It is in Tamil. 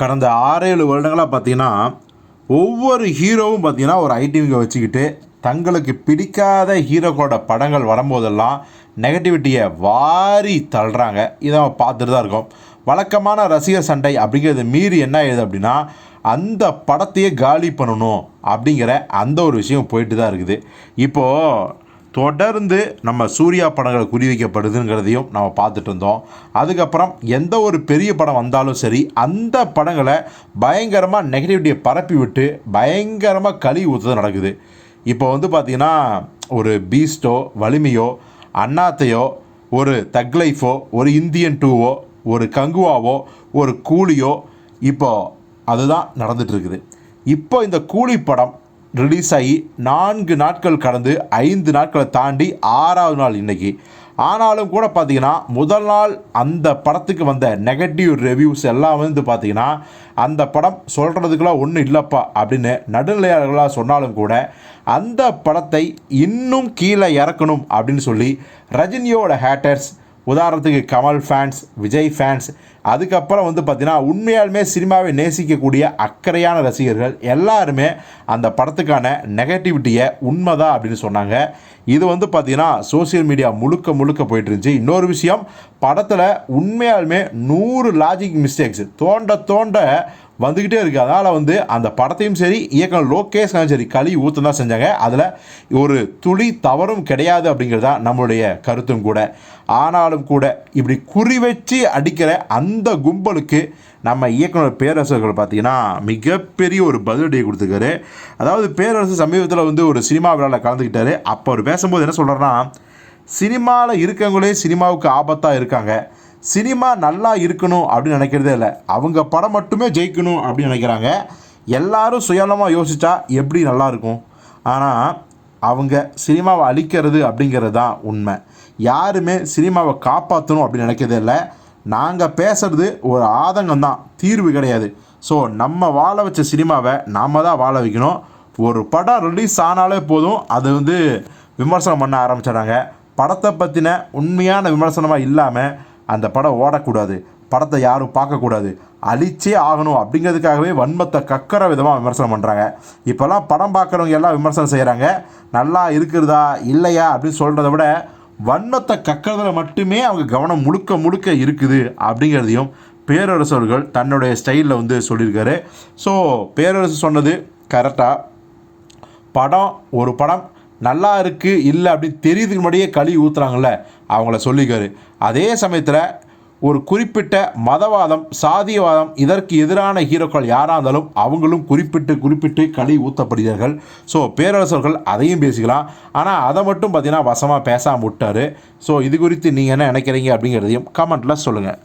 கடந்த ஆறேழு வருடங்களாக பார்த்தீங்கன்னா ஒவ்வொரு ஹீரோவும் பார்த்தீங்கன்னா ஒரு ஐடிவிங்கை வச்சுக்கிட்டு தங்களுக்கு பிடிக்காத ஹீரோக்களோட படங்கள் வரும்போதெல்லாம் நெகட்டிவிட்டியை வாரி தள்ளுறாங்க. இதை நம்ம பார்த்துட்டு தான் இருக்கோம். வழக்கமான ரசிகர் சண்டை அப்படிங்கிறது மீறி என்ன ஆயிடுது அப்படின்னா அந்த படத்தையே காலி பண்ணணும் அப்படிங்கிற அந்த ஒரு விஷயம் போயிட்டு தான் இருக்குது. இப்போது தொடர்ந்து நம்ம சூர்யா படங்கள் குறி வைக்கப்படுதுங்கிறதையும் நம்ம பார்த்துட்டு இருந்தோம். அதுக்கப்புறம் எந்த ஒரு பெரிய படம் வந்தாலும் சரி அந்த படங்களை பயங்கரமாக நெகட்டிவிட்டியை பரப்பி விட்டு பயங்கரமாக களி ஊற்றுறது நடக்குது. இப்போ வந்து பார்த்திங்கன்னா ஒரு பீஸ்டோ வலிமையோ அண்ணாத்தையோ ஒரு தக்லைஃபோ ஒரு இந்தியன் டூவோ ஒரு கங்குவாவோ ஒரு கூலியோ இப்போ அதுதான் நடந்துட்டு இருக்குது. இப்போ இந்த கூலி படம் ரிலீஸ் ஆகி நான்கு நாட்கள் கடந்து ஐந்து நாட்களை தாண்டி ஆறாவது நாள் இன்னைக்கு. ஆனாலும் கூட பார்த்தீங்கன்னா முதல் நாள் அந்த படத்துக்கு வந்த நெகட்டிவ் ரிவ்யூஸ் எல்லாம் வந்து பார்த்தீங்கன்னா அந்த படம் சொல்கிறதுக்கெல்லாம் ஒன்றும் இல்லைப்பா அப்படின்னு நடுநிலையாளர்களாக சொன்னாலும் கூட அந்த படத்தை இன்னும் கீழே இறக்கணும் அப்படின்னு சொல்லி ரஜினியோட ஹேட்டர்ஸ் உதாரணத்துக்கு கமல் ஃபேன்ஸ் விஜய் ஃபேன்ஸ் அதுக்கப்புறம் வந்து பார்த்திங்கன்னா உண்மையாலுமே சினிமாவை நேசிக்கக்கூடிய அக்கறையான ரசிகர்கள் எல்லாருமே அந்த படத்துக்கான நெகட்டிவிட்டியை உண்மைதான் அப்படின்னு சொன்னாங்க. இது வந்து பார்த்திங்கன்னா சோஷியல் மீடியா முழுக்க முழுக்க போயிட்டு இருந்துச்சு. இன்னொரு விஷயம் படத்தில் உண்மையாலுமே நூறு லாஜிக் மிஸ்டேக்ஸ் தோண்ட தோண்ட வந்துக்கிட்டே இருக்குது அதனால் வந்து அந்த படத்தையும் சரி இயக்கம் லோகேஷ் சரி களி ஊற்றம் தான் செஞ்சாங்க. அதில் ஒரு துளி தவறும் கிடையாது அப்படிங்கிறது தான் நம்மளுடைய கருத்தும் கூட. ஆனாலும் கூட இப்படி குறி வச்சு அடிக்கிற அந்த கும்பலுக்கு நம்ம இயக்குனர் பேரரசர்கள் பார்த்தீங்கன்னா மிகப்பெரிய ஒரு பதிலடியை கொடுத்துருக்காரு. அதாவது பேரரசு சமீபத்தில் வந்து ஒரு சினிமா விழாவில் கலந்துக்கிட்டாரு அப்போ அவர் பேசும்போது என்ன சொல்கிறாருன்னா சினிமாவில் இருக்கவங்களே சினிமாவுக்கு ஆபத்தாக இருக்காங்க. சினிமா நல்லா இருக்கணும் அப்படின்னு நினைக்கிறதே இல்லை. அவங்க படம் மட்டுமே ஜெயிக்கணும் அப்படின்னு நினைக்கிறாங்க. எல்லாரும் சுயநலமாக யோசித்தா எப்படி நல்லாயிருக்கும் ஆனால் அவங்க சினிமாவை அழிக்கிறது அப்படிங்கிறது தான் உண்மை. யாருமே சினிமாவை காப்பாற்றணும் அப்படின்னு நினைக்கிறதே இல்லை. நாங்கள் பேசுகிறது ஒரு ஆதங்கம் தான். தீர்வு கிடையாது. ஸோ நம்ம வாழ வச்ச சினிமாவை நாம் தான் வாழ வைக்கணும். ஒரு படம் ரிலீஸ் ஆனாலே போதும். அது வந்து விமர்சனம் பண்ண ஆரம்பிச்சிடுறாங்க. படத்தை பற்றின உண்மையான விமர்சனமாக இல்லாமல் அந்த படம் ஓடக்கூடாது. படத்தை யாரும் பார்க்கக்கூடாது. அழிச்சே ஆகணும் அப்படிங்கிறதுக்காகவே வன்மத்தை கக்கற விதமாக விமர்சனம் பண்ணுறாங்க இப்போல்லாம் படம் பார்க்குறவங்க எல்லாம் விமர்சனம் செய்கிறாங்க நல்லா இருக்கிறதா இல்லையா அப்படின்னு சொல்கிறத விட வன்மத்தை கக்கிறதுல மட்டுமே அவங்க கவனம் முழுக்க முழுக்க இருக்குது அப்படிங்கிறதையும் பேரரசர்கள் தன்னுடைய ஸ்டைலில் வந்து சொல்லியிருக்காரு. ஸோ பேரரசு சொன்னது கரெக்டாக படம் ஒரு படம் நல்லா இருக்குது இல்லை அப்படின்னு தெரியுதுக்கு முன்னாடியே களி ஊற்றுறாங்கல்ல அவங்கள சொல்லிக்காரு. அதே சமயத்தில் ஒரு குறிப்பிட்ட மதவாதம் சாதியவாதம் இதற்கு எதிரான ஹீரோக்கள் யாராக இருந்தாலும் அவங்களும் குறிப்பிட்டு குறிப்பிட்டு களி ஊற்றப்படுகிறார்கள் ஸோ பேரரசர்கள் அதையும் பேசிக்கலாம். ஆனால் அதை மட்டும் பார்த்திங்கன்னா வசமாக பேசாமல் விட்டார். ஸோ இது குறித்து நீங்கள் என்ன நினைக்கிறீங்க அப்படிங்கிறதையும் கமெண்ட்டில் சொல்லுங்கள்